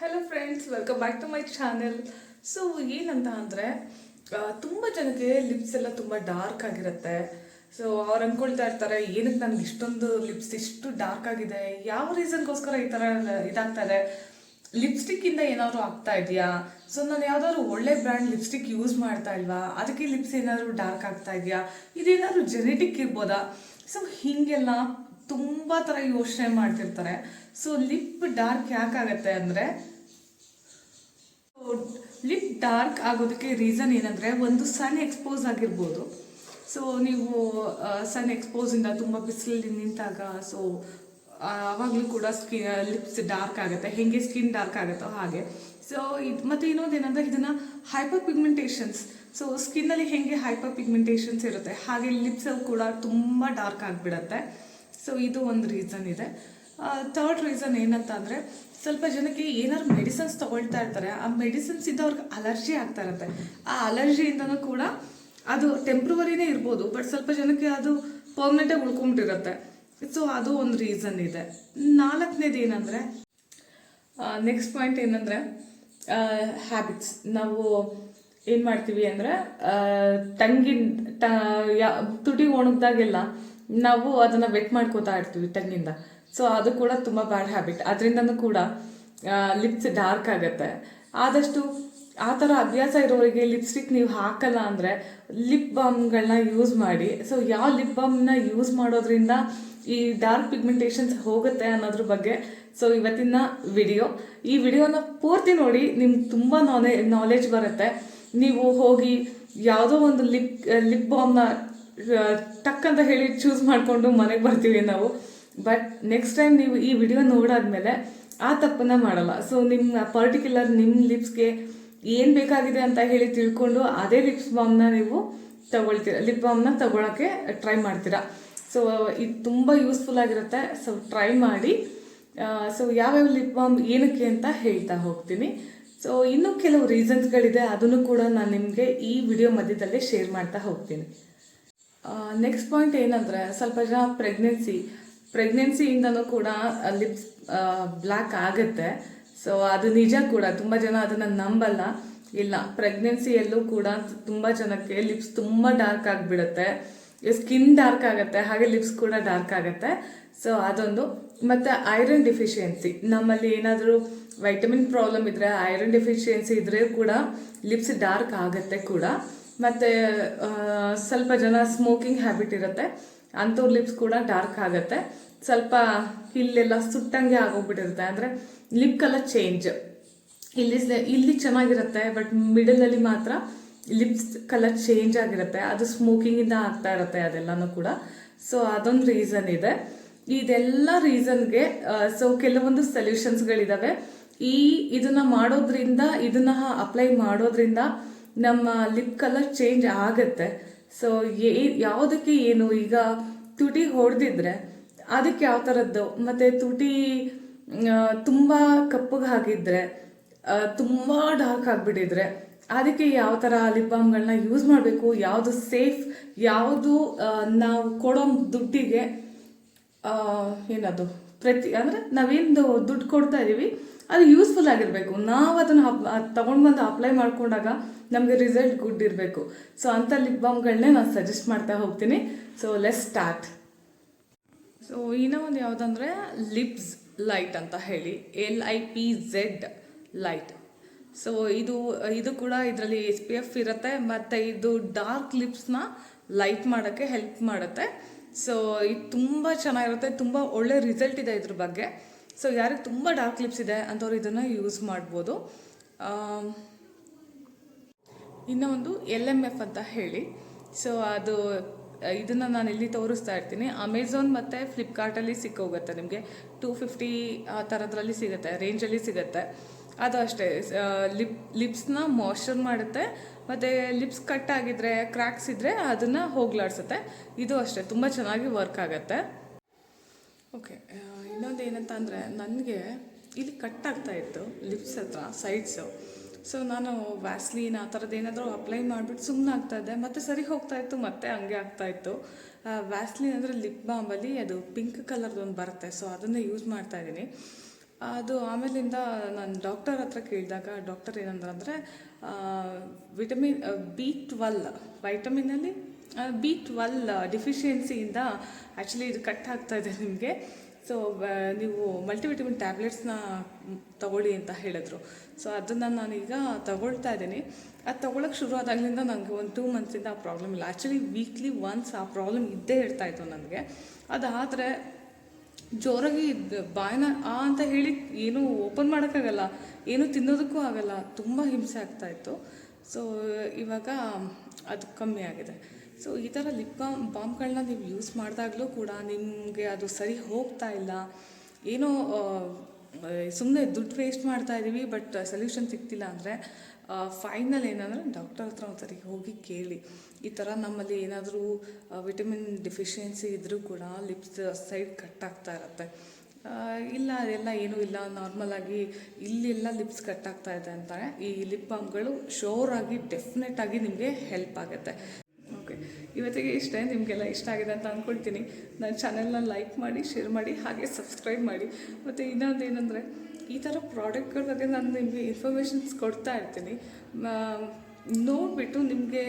Hello friends welcome back to my channel so ಏನಂತ ಅಂದರೆ ತುಂಬ ಜನಕ್ಕೆ ಲಿಪ್ಸ್ ಎಲ್ಲ ತುಂಬ ಡಾರ್ಕ್ ಆಗಿರುತ್ತೆ. ಸೊ ಅವ್ರು ಅಂದ್ಕೊಳ್ತಾ ಇರ್ತಾರೆ, ಏನಕ್ಕೆ ನನಗೆ ಇಷ್ಟೊಂದು ಲಿಪ್ಸ್ ಇಷ್ಟು ಡಾರ್ಕ್ ಆಗಿದೆ? ಯಾವ ರೀಸನ್ಗೋಸ್ಕರ ಈ ಥರ ಇದಾಗ್ತಾ ಇದೆ? ಲಿಪ್ಸ್ಟಿಕ್ಕಿಂದ ಏನಾದರೂ ಆಗ್ತಾ ಇದೆಯಾ? ಸೊ ನಾನು ಯಾವುದಾದ್ರು ಒಳ್ಳೆ ಬ್ರ್ಯಾಂಡ್ ಲಿಪ್ಸ್ಟಿಕ್ ಯೂಸ್ ಮಾಡ್ತಾ ಇಲ್ವಾ? ಅದಕ್ಕೆ ಲಿಪ್ಸ್ ಏನಾದರೂ ಡಾರ್ಕ್ ಆಗ್ತಾ ಇದೆಯಾ? ಇದೇನಾದರೂ ಜೆನೆಟಿಕ್ ಇರ್ಬೋದಾ? ಸೊ ಹೀಗೆಲ್ಲ ತುಂಬ ಥರ ಯೋಚನೆ ಮಾಡ್ತಿರ್ತಾರೆ. ಸೊ ಲಿಪ್ ಡಾರ್ಕ್ ಯಾಕಾಗತ್ತೆ ಅಂದರೆ ಲಿಪ್ ಡಾರ್ಕ್ ಆಗೋದಕ್ಕೆ ರೀಸನ್ ಏನಂದರೆ, ಒಂದು ಸನ್ ಎಕ್ಸ್ಪೋಸ್ ಆಗಿರ್ಬೋದು. ಸೊ ನೀವು ಸನ್ ಎಕ್ಸ್ಪೋಸಿಂದ ತುಂಬ ಬಿಸಿಲಲ್ಲಿ ನಿಂತಾಗ ಸೊ ಆವಾಗಲೂ ಕೂಡ ಸ್ಕಿನ್ ಲಿಪ್ಸ್ ಡಾರ್ಕ್ ಆಗುತ್ತೆ. ಹೆಂಗೆ ಸ್ಕಿನ್ ಡಾರ್ಕ್ ಆಗುತ್ತೋ ಹಾಗೆ. ಸೊ ಇದು, ಮತ್ತು ಇನ್ನೊಂದು ಏನಂದರೆ, ಇದನ್ನು ಹೈಪರ್ ಪಿಗ್ಮೆಂಟೇಷನ್ಸ್ ಸೊ ಸ್ಕಿನ್ನಲ್ಲಿ ಹೆಂಗೆ ಹೈಪರ್ ಪಿಗ್ಮೆಂಟೇಷನ್ಸ್ ಇರುತ್ತೆ, ಹಾಗೆ ಲಿಪ್ಸಲ್ಲಿ ಕೂಡ ತುಂಬ ಡಾರ್ಕ್ ಆಗಿಬಿಡತ್ತೆ. ಸೊ ಇದು ಒಂದು ರೀಸನ್ ಇದೆ. ಥರ್ಡ್ ರೀಸನ್ ಏನಂತ ಅಂದರೆ, ಸ್ವಲ್ಪ ಜನಕ್ಕೆ ಏನಾದ್ರು ಮೆಡಿಸಿನ್ಸ್ ತೊಗೊಳ್ತಾ ಇರ್ತಾರೆ, ಆ ಮೆಡಿಸಿನ್ಸಿಂದ ಅವ್ರಿಗೆ ಅಲರ್ಜಿ ಆಗ್ತಾ ಇರುತ್ತೆ. ಆ ಅಲರ್ಜಿಯಿಂದನೂ ಕೂಡ ಅದು ಟೆಂಪ್ರವರಿನೇ ಇರ್ಬೋದು ಬಟ್ ಸ್ವಲ್ಪ ಜನಕ್ಕೆ ಅದು ಪರ್ಮನೆಂಟಾಗಿ ಉಳ್ಕೊಂಬಿಟ್ಟಿರುತ್ತೆ. ಸೊ ಅದು ಒಂದು ರೀಸನ್ ಇದೆ. ನಾಲ್ಕನೇದು ಏನಂದರೆ ನೆಕ್ಸ್ಟ್ ಪಾಯಿಂಟ್ ಏನಂದರೆ ಹ್ಯಾಬಿಟ್ಸ್ ನಾವು ಏನು ಮಾಡ್ತೀವಿ ಅಂದರೆ ಟಂಗಿನ ಟ ಯಾ, ತುಟಿ ಒಣಗ್ದಾಗೆಲ್ಲ ನಾವು ಅದನ್ನು ವೆಟ್ ಮಾಡ್ಕೋತಾ ಇರ್ತೀವಿ ಟಂಗಿಂದ ಸೊ ಅದು ಕೂಡ ತುಂಬ ಬ್ಯಾಡ್ ಹ್ಯಾಬಿಟ್ ಅದರಿಂದನೂ ಕೂಡ ಲಿಪ್ಸ್ ಡಾರ್ಕ್ ಆಗುತ್ತೆ. ಆದಷ್ಟು ಆ ಥರ ಅಭ್ಯಾಸ ಇರೋರಿಗೆ ಲಿಪ್ಸ್ಟಿಕ್ ನೀವು ಹಾಕಲ್ಲ ಅಂದರೆ ಲಿಪ್ ಬಾಮ್ಗಳನ್ನ ಯೂಸ್ ಮಾಡಿ. ಸೊ ಯಾವ ಲಿಪ್ ಬಾಮ್ನ ಯೂಸ್ ಮಾಡೋದ್ರಿಂದ ಈ ಡಾರ್ಕ್ ಪಿಗ್ಮೆಂಟೇಷನ್ಸ್ ಹೋಗುತ್ತೆ ಅನ್ನೋದ್ರ ಬಗ್ಗೆ ಸೊ ಇವತ್ತಿನ ವಿಡಿಯೋ ಈ ವಿಡಿಯೋನ ಪೂರ್ತಿ ನೋಡಿ, ನಿಮ್ಗೆ ತುಂಬ ನಾಲೆ ನಾಲೆಜ್ ಬರುತ್ತೆ. ನೀವು ಹೋಗಿ ಯಾವುದೋ ಒಂದು ಲಿಪ್ ಲಿಪ್ ಬಾಮ್ನ ಟಕ್ ಅಂತ ಹೇಳಿ ಚೂಸ್ ಮಾಡಿಕೊಂಡು ಮನೆಗೆ ಬರ್ತೀವಿ ನಾವು. ಬಟ್ ನೆಕ್ಸ್ಟ್ ಟೈಮ್ ನೀವು ಈ ವಿಡಿಯೋ ನೋಡಾದ್ಮೇಲೆ ಆ ತಪ್ಪನ್ನ ಮಾಡಲ್ಲ. ಸೊ ನಿಮ್ಮ ಪರ್ಟಿಕ್ಯುಲರ್ ನಿಮ್ಮ ಲಿಪ್ಸ್ಗೆ ಏನು ಬೇಕಾಗಿದೆ ಅಂತ ಹೇಳಿ ತಿಳ್ಕೊಂಡು ಅದೇ ಲಿಪ್ಸ್ ಬಾಮ್ನ ನೀವು ತಗೊಳ್ತೀರ ಲಿಪ್ ಬಾಮ್ನ ತಗೊಳಕ್ಕೆ ಟ್ರೈ ಮಾಡ್ತೀರಾ. ಸೊ ಇದು ತುಂಬ ಯೂಸ್ಫುಲ್ ಆಗಿರುತ್ತೆ. ಸೊ ಟ್ರೈ ಮಾಡಿ. ಸೊ ಯಾವ್ಯಾವ ಲಿಪ್ ಬಾಮ್ ಏನಕ್ಕೆ ಅಂತ ಹೇಳ್ತಾ ಹೋಗ್ತೀನಿ. ಸೊ ಇನ್ನೂ ಕೆಲವು ರೀಸನ್ಸ್ಗಳಿದೆ ಅದನ್ನು ಕೂಡ ನಾನು ನಿಮಗೆ ಈ ವಿಡಿಯೋ ಮಧ್ಯದಲ್ಲೇ ಶೇರ್ ಮಾಡ್ತಾ ಹೋಗ್ತೀನಿ. ನೆಕ್ಸ್ಟ್ ಪಾಯಿಂಟ್ ಏನಂದರೆ ಸ್ವಲ್ಪ ಜನ ಪ್ರೆಗ್ನೆನ್ಸಿ ಪ್ರೆಗ್ನೆನ್ಸಿಯಿಂದನೂ ಕೂಡ ಲಿಪ್ಸ್ ಬ್ಲ್ಯಾಕ್ ಆಗುತ್ತೆ. ಸೊ ಅದು ನಿಜ ಕೂಡ, ತುಂಬ ಜನ ಅದನ್ನು ನಂಬಲ್ಲ. ಇಲ್ಲ ಪ್ರೆಗ್ನೆನ್ಸಿಯಲ್ಲೂ ಕೂಡ ತುಂಬ ಜನಕ್ಕೆ ಲಿಪ್ಸ್ ತುಂಬ ಡಾರ್ಕ್ ಆಗಿಬಿಡುತ್ತೆ. ಸ್ಕಿನ್ ಡಾರ್ಕ್ ಆಗುತ್ತೆ, ಹಾಗೆ ಲಿಪ್ಸ್ ಕೂಡ ಡಾರ್ಕ್ ಆಗುತ್ತೆ. ಸೊ ಅದೊಂದು. ಮತ್ತು ಐರನ್ ಡಿಫಿಷಿಯನ್ಸಿ ನಮ್ಮಲ್ಲಿ ಏನಾದರೂ ವೈಟಮಿನ್ ಪ್ರಾಬ್ಲಮ್ ಇದ್ದರೆ ಐರನ್ ಡಿಫಿಷಿಯನ್ಸಿ ಇದ್ದರೆ ಕೂಡ ಲಿಪ್ಸ್ ಡಾರ್ಕ್ ಆಗುತ್ತೆ ಕೂಡ. ಮತ್ತು ಸ್ವಲ್ಪ ಜನ ಸ್ಮೋಕಿಂಗ್ ಹ್ಯಾಬಿಟ್ ಇರುತ್ತೆ. ಅಂಥವ್ರ ಲಿಪ್ಸ್ ಕೂಡ ಡಾರ್ಕ್ ಆಗುತ್ತೆ. ಸ್ವಲ್ಪ ಇಲ್ಲೆಲ್ಲ ಸುಟ್ಟಂಗೆ ಆಗೋಗ್ಬಿಟ್ಟಿರುತ್ತೆ. ಅಂದರೆ ಲಿಪ್ ಕಲರ್ ಚೇಂಜ್ ಇಲ್ಲಿ ಇಲ್ಲಿ ಚೆನ್ನಾಗಿರುತ್ತೆ ಬಟ್ ಮಿಡಲಲ್ಲಿ ಮಾತ್ರ ಲಿಪ್ಸ್ ಕಲರ್ ಚೇಂಜ್ ಆಗಿರುತ್ತೆ. ಅದು ಸ್ಮೋಕಿಂಗಿಂದ ಆಗ್ತಾ ಇರುತ್ತೆ ಅದೆಲ್ಲನೂ ಕೂಡ. ಸೊ ಅದೊಂದು ರೀಸನ್ ಇದೆ. ಇದೆಲ್ಲ ರೀಸನ್ಗೆ ಸೊ ಕೆಲವೊಂದು ಸೊಲ್ಯೂಷನ್ಸ್ಗಳಿದ್ದಾವೆ ಈ, ಇದನ್ನ ಮಾಡೋದ್ರಿಂದ, ಇದನ್ನ ಅಪ್ಲೈ ಮಾಡೋದ್ರಿಂದ ನಮ್ಮ ಲಿಪ್ ಕಲರ್ ಚೇಂಜ್ ಆಗುತ್ತೆ. ಸೊ ಯಾವುದಕ್ಕೆ ಏನು? ಈಗ ತುಟಿ ಹೊಡೆದಿದ್ರೆ ಅದಕ್ಕೆ ಯಾವ ಥರದ್ದು ಮತ್ತು ತುಟಿ ತುಂಬ ಕಪ್ಪಗೆ ಹಾಕಿದ್ರೆ ತುಂಬ ಡಾರ್ಕ್ ಆಗಿಬಿಟ್ಟಿದ್ರೆ ಅದಕ್ಕೆ ಯಾವ ಥರ ಲಿಪ್ ಬಾಮ್ಗಳನ್ನ ಯೂಸ್ ಮಾಡಬೇಕು? ಯಾವುದು ಸೇಫ್ ಯಾವುದು ನಾವು ಕೊಡೋ ದುಡ್ಡಿಗೆ ಏನದು? ಪ್ರತಿ ಅಂದರೆ ನಾವೇನು ದುಡ್ಡು ಕೊಡ್ತಾ ಇದ್ದೀವಿ ಅದು ಯೂಸ್ಫುಲ್ ಆಗಿರಬೇಕು. ನಾವು ಅದನ್ನು ತಗೊಂಡು ಬಂದು ಅಪ್ಲೈ ಮಾಡಿಕೊಂಡಾಗ ನಮಗೆ ರಿಸಲ್ಟ್ ಗುಡ್ ಇರಬೇಕು. ಸೊ ಅಂಥ ಲಿಪ್ ಬಾಮ್ಗಳನ್ನೇ ನಾನು ಸಜೆಸ್ಟ್ ಮಾಡ್ತಾ ಹೋಗ್ತೀನಿ. ಸೊ ಲೆಸ್ ಸ್ಟಾರ್ಟ್ ಸೊ ಇನ್ನೂ ಒಂದು ಯಾವುದಂದ್ರೆ ಲಿಪ್ಸ್ ಲೈಟ್ ಅಂತ ಹೇಳಿ. L I P Z light so ಇದು ಇದು ಕೂಡ ಇದರಲ್ಲಿ ಎಸ್ ಪಿ ಎಫ್ ಇರುತ್ತೆ, ಮತ್ತು ಇದು ಡಾರ್ಕ್ ಲಿಪ್ಸ್ನ ಲೈಟ್ ಮಾಡೋಕ್ಕೆ ಹೆಲ್ಪ್ ಮಾಡುತ್ತೆ. ಸೊ ಇದು ತುಂಬ ಚೆನ್ನಾಗಿರುತ್ತೆ, ತುಂಬ ಒಳ್ಳೆ ರಿಸಲ್ಟ್ ಇದೆ ಇದ್ರ ಬಗ್ಗೆ. ಸೊ ಯಾರಿಗೆ ತುಂಬ ಡಾರ್ಕ್ ಲಿಪ್ಸ್ ಇದೆ ಅಂಥವ್ರು ಇದನ್ನು ಯೂಸ್ ಮಾಡ್ಬೋದು. ಇನ್ನೂ ಒಂದು ಎಲ್ ಎಂ ಎಫ್ ಅಂತ ಹೇಳಿ. ಸೊ ಅದು, ಇದನ್ನು ನಾನು ಇಲ್ಲಿ ತೋರಿಸ್ತಾ ಇರ್ತೀನಿ. ಅಮೆಝಾನ್ ಮತ್ತು ಫ್ಲಿಪ್ಕಾರ್ಟಲ್ಲಿ ಸಿಕ್ಕೋಗುತ್ತೆ ನಿಮಗೆ. ಟೂ ಫಿಫ್ಟಿ ಆ ಥರದ್ರಲ್ಲಿ ಸಿಗುತ್ತೆ ರೇಂಜಲ್ಲಿ ಸಿಗುತ್ತೆ. ಅದು ಅಷ್ಟೇ ಲಿಪ್ ಲಿಪ್ಸ್ನ ಮಾಯ್ಶ್ಚರ್ ಮಾಡುತ್ತೆ. ಮತ್ತು ಲಿಪ್ಸ್ ಕಟ್ ಆಗಿದ್ರೆ ಕ್ರ್ಯಾಕ್ಸ್ ಇದ್ದರೆ ಅದನ್ನು ಹೋಗ್ಲಾಡ್ಸುತ್ತೆ. ಇದು ಅಷ್ಟೇ, ತುಂಬ ಚೆನ್ನಾಗಿ ವರ್ಕ್ ಆಗುತ್ತೆ. ಓಕೆ ಇನ್ನೊಂದು ಏನಂತ ಅಂದರೆ ನನಗೆ ಇಲ್ಲಿ ಕಟ್ ಆಗ್ತಾ ಇತ್ತು ಲಿಪ್ಸ್ ಹತ್ರ ಸೈಡ್ಸು ಸೊ ನಾನು ವ್ಯಾಸ್ಲೀನ್ ಆ ಥರದ್ದು ಏನಾದರೂ ಅಪ್ಲೈ ಮಾಡಿಬಿಟ್ಟು ಸುಮ್ಮನೆ ಆಗ್ತಾ ಇದ್ದೆ. ಮತ್ತೆ ಸರಿ ಹೋಗ್ತಾ ಇತ್ತು, ಮತ್ತೆ ಹಂಗೆ ಆಗ್ತಾ ಇತ್ತು. ವ್ಯಾಸ್ಲೀನ್ ಅಂದರೆ ಲಿಪ್ ಬಾಂಬಲ್ಲಿ ಅದು ಪಿಂಕ್ ಕಲರ್ದು ಒಂದು ಬರುತ್ತೆ. ಸೊ ಅದನ್ನೇ ಯೂಸ್ ಮಾಡ್ತಾ ಇದ್ದೀನಿ. ಅದು ಆಮೇಲಿಂದ ನಾನು ಡಾಕ್ಟರ್ ಹತ್ರ ಕೇಳಿದಾಗ ಡಾಕ್ಟರ್ ಏನಂದ್ರೆ ವಿಟಮಿನ್ ಬಿ ಟ್ವೆಲ್ ವೈಟಮಿನಲ್ಲಿ ಬಿ ಟ್ವೆಲ್ ಡಿಫಿಷಿಯನ್ಸಿಯಿಂದ ಆ್ಯಕ್ಚುಲಿ ಇದು ಕಟ್ ಆಗ್ತಾ ಇದೆ ನಿಮಗೆ. ಸೊ ನೀವು ಮಲ್ಟಿವಿಟಮಿನ್ ಟ್ಯಾಬ್ಲೆಟ್ಸ್ನ ತಗೊಳ್ಳಿ ಅಂತ ಹೇಳಿದ್ರು. ಸೊ ಅದನ್ನು ನಾನೀಗ ತಗೊಳ್ತಾ ಇದ್ದೀನಿ. ಅದು ತೊಗೊಳಕ್ಕೆ ಶುರು ಆದಾಗಲಿಂದ ನನಗೆ ಒಂದು ಟೂ ಮಂತ್ಸಿಂದ ಆ ಪ್ರಾಬ್ಲಮ್ ಇಲ್ಲ. ಆ್ಯಕ್ಚುಲಿ ವೀಕ್ಲಿ ಒನ್ಸ್ ಆ ಪ್ರಾಬ್ಲಮ್ ಇದ್ದೇ ಇರ್ತಾ ಇತ್ತು ನನಗೆ. ಅದಾದರೆ ಜೋರಾಗಿ ಬಾಯಿನ ಆ ಅಂತ ಹೇಳಿ ಏನೂ ಓಪನ್ ಮಾಡೋಕ್ಕಾಗಲ್ಲ, ಏನು ತಿನ್ನೋದಕ್ಕೂ ಆಗಲ್ಲ, ತುಂಬ ಹಿಂಸೆ ಆಗ್ತಾಯಿತ್ತು ಸೊ ಇವಾಗ ಅದು ಕಮ್ಮಿ ಆಗಿದೆ. ಸೊ ಈ ಥರ ಲಿಪ್ ಬಾಮ್ ಬಾಮ್ಗಳನ್ನ ನೀವು ಯೂಸ್ ಮಾಡಿದಾಗಲೂ ಕೂಡ ನಿಮಗೆ ಅದು ಸರಿ ಹೋಗ್ತಾ ಇಲ್ಲ. ಏನೋ ಸುಮ್ಮನೆ ದುಡ್ಡು ವೇಸ್ಟ್ ಮಾಡ್ತಾ ಇದ್ದೀವಿ ಬಟ್ ಸೊಲ್ಯೂಷನ್ ಸಿಗ್ತಿಲ್ಲ ಅಂದರೆ ಫೈನಲ್ ಏನಂದರೆ ಡಾಕ್ಟರ್ ಹತ್ರ ಒಂದ್ಸರಿ ಹೋಗಿ ಕೇಳಿ. ಈ ಥರ ನಮ್ಮಲ್ಲಿ ಏನಾದರೂ ವಿಟಮಿನ್ ಡಿಫಿಷಿಯನ್ಸಿ ಇದ್ದರೂ ಕೂಡ ಲಿಪ್ಸ್ ಸೈಡ್ ಕಟ್ ಆಗ್ತಾ ಇರುತ್ತೆ. ಇಲ್ಲ, ಅದೆಲ್ಲ ಏನೂ ಇಲ್ಲ. ನಾರ್ಮಲಾಗಿ ಇಲ್ಲೆಲ್ಲ ಲಿಪ್ಸ್ ಕಟ್ ಆಗ್ತಾ ಇದೆ ಅಂತಾರೆ. ಈ ಲಿಪ್ ಬಾಮ್ಗಳು ಶೋರ್ ಆಗಿ ಡೆಫಿನೆಟ್ ಆಗಿ ನಿಮಗೆ ಹೆಲ್ಪ್ ಆಗುತ್ತೆ. ಇವತ್ತಿಗೆ ಇಷ್ಟೇ, ನಿಮಗೆಲ್ಲ ಇಷ್ಟ ಆಗಿದೆ ಅಂತ ಅಂದ್ಕೊಳ್ತೀನಿ ನನ್ನ ಚಾನೆಲ್ನ ಲೈಕ್ ಮಾಡಿ, ಶೇರ್ ಮಾಡಿ, ಹಾಗೆ ಸಬ್ಸ್ಕ್ರೈಬ್ ಮಾಡಿ. ಮತ್ತು ಇನ್ನೊಂದು ಏನಂದರೆ, ಈ ಥರ ಪ್ರಾಡಕ್ಟ್ಗಳ ಬಗ್ಗೆ ನಾನು ನಿಮಗೆ ಇನ್ಫಾರ್ಮೇಷನ್ಸ್ ಕೊಡ್ತಾ ಇರ್ತೀನಿ. ನೋಡಿಬಿಟ್ಟು ನಿಮಗೆ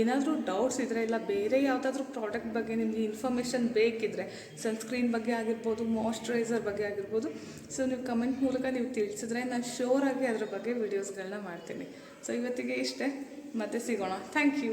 ಏನಾದರೂ ಡೌಟ್ಸ್ ಇದ್ದರೆ ಇಲ್ಲ ಬೇರೆ ಯಾವುದಾದ್ರೂ ಪ್ರಾಡಕ್ಟ್ ಬಗ್ಗೆ ನಿಮಗೆ ಇನ್ಫಾರ್ಮೇಷನ್ ಬೇಕಿದ್ದರೆ ಸನ್ಸ್ಕ್ರೀನ್ ಬಗ್ಗೆ ಆಗಿರ್ಬೋದು ಮಾಯಿಶ್ಚರೈಸರ್ ಬಗ್ಗೆ ಆಗಿರ್ಬೋದು, ಸೊ ನೀವು ಕಮೆಂಟ್ ಮೂಲಕ ನೀವು ತಿಳಿಸಿದ್ರೆ ನಾನು ಶೋರಾಗಿ ಅದ್ರ ಬಗ್ಗೆ ವೀಡಿಯೋಸ್ಗಳನ್ನ ಮಾಡ್ತೀನಿ. ಸೊ ಇವತ್ತಿಗೆ ಇಷ್ಟೇ, ಮತ್ತೆ ಸಿಗೋಣ. Thank you.